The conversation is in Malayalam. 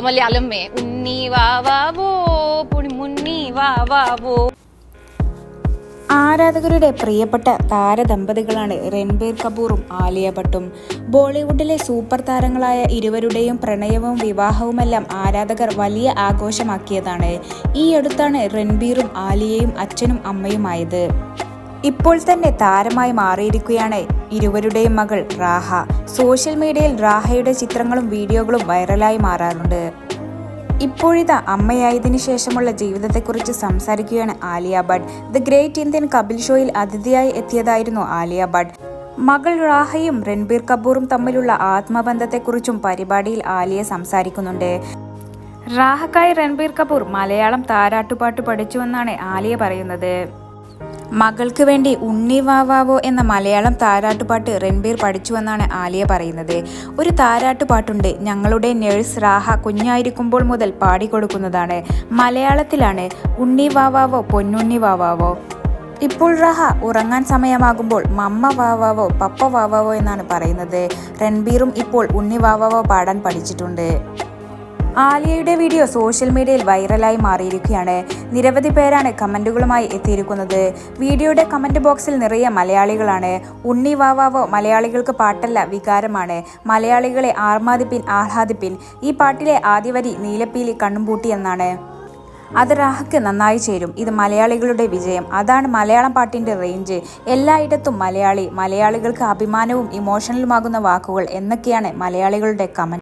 മലയാളം മേ ഉണ്ണി വാവാവോ മുന്നി വാവാവോ ആരാധകരുടെ പ്രിയപ്പെട്ട താരദമ്പതികളാണ് രൺബീർ കപൂറും ആലിയ ഭട്ടും. ബോളിവുഡിലെ സൂപ്പർ താരങ്ങളായ ഇരുവരുടെയും പ്രണയവും വിവാഹവുമെല്ലാം ആരാധകർ വലിയ ആഘോഷമാക്കിയതാണ്. ഈ അടുത്താണ് രൺബീറും ആലിയയും അച്ഛനും അമ്മയുമായത്. ഇപ്പോൾ തന്നെ താരമായി മാറിയിരിക്കുകയാണ് ഇരുവരുടെയും മകൾ റാഹ. സോഷ്യൽ മീഡിയയിൽ റാഹയുടെ ചിത്രങ്ങളും വീഡിയോകളും വൈറലായി മാറാറുണ്ട്. ഇപ്പോഴിതാ അമ്മയായതിനു ശേഷമുള്ള ജീവിതത്തെക്കുറിച്ച് സംസാരിക്കുകയാണ് Alia Bhatt. The great Indian Kapil ഷോയിൽ അതിഥിയായി എത്തിയതായിരുന്നു ആലിയ ഭട്ട്. മകൾ റാഹയും രൺബീർ കപൂറും തമ്മിലുള്ള ആത്മബന്ധത്തെക്കുറിച്ചും പരിപാടിയിൽ ആലിയ സംസാരിക്കുന്നുണ്ട്. റാഹക്കായി രൺബീർ കപൂർ മലയാളം താരാട്ടുപാട്ട് പഠിച്ചുവെന്നാണ് ആലിയ പറയുന്നത്. മകൾക്ക് വേണ്ടി ഉണ്ണി വാവാവോ എന്ന മലയാളം താരാട്ടുപാട്ട് രൺബീർ പഠിച്ചുവെന്നാണ് ആലിയ പറയുന്നത്. ഒരു താരാട്ടുപാട്ടുണ്ട് ഞങ്ങളുടെ നഴ്സ് റാഹ കുഞ്ഞായിരിക്കുമ്പോൾ മുതൽ പാടിക്കൊടുക്കുന്നതാണ്. മലയാളത്തിലാണ് ഉണ്ണി വാവാവോ പൊന്നുണ്ണി വാവാവോ ഇപ്പോൾ റഹ ഉറങ്ങാൻ സമയമാകുമ്പോൾ മമ്മ വാവാവോ പപ്പ വാവാവോ എന്നാണ് പറയുന്നത്. രൺബീറും ഇപ്പോൾ ഉണ്ണി വാവാവോ പാടാൻ പഠിച്ചിട്ടുണ്ട്. ആലിയയുടെ വീഡിയോ സോഷ്യൽ മീഡിയയിൽ വൈറലായി മാറിയിരിക്കുകയാണ്. നിരവധി പേരാണ് കമന്റുകളുമായി എത്തിയിരിക്കുന്നത്. വീഡിയോയുടെ കമന്റ് ബോക്സിൽ നിറയെ മലയാളികളാണ്. ഉണ്ണി വാവാവോ മലയാളികൾക്ക് പാട്ടല്ല വികാരമാണ്. മലയാളികളെ ആർമാദിപ്പിൻ ആഹ്ലാദിപ്പിൻ. ഈ പാട്ടിലെ ആദ്യവരി നീലപ്പീലി കണ്ണും പൂട്ടി എന്നാണ്. അത് റാഹക്ക് നന്നായി ചേരും. ഇത് മലയാളികളുടെ വിജയം. അതാണ് മലയാളം പാട്ടിന്റെ റേഞ്ച്. എല്ലായിടത്തും മലയാളി. മലയാളികൾക്ക് അഭിമാനവും ഇമോഷണലുമാകുന്ന വാക്കുകൾ എന്നൊക്കെയാണ് മലയാളികളുടെ കമന്റ്.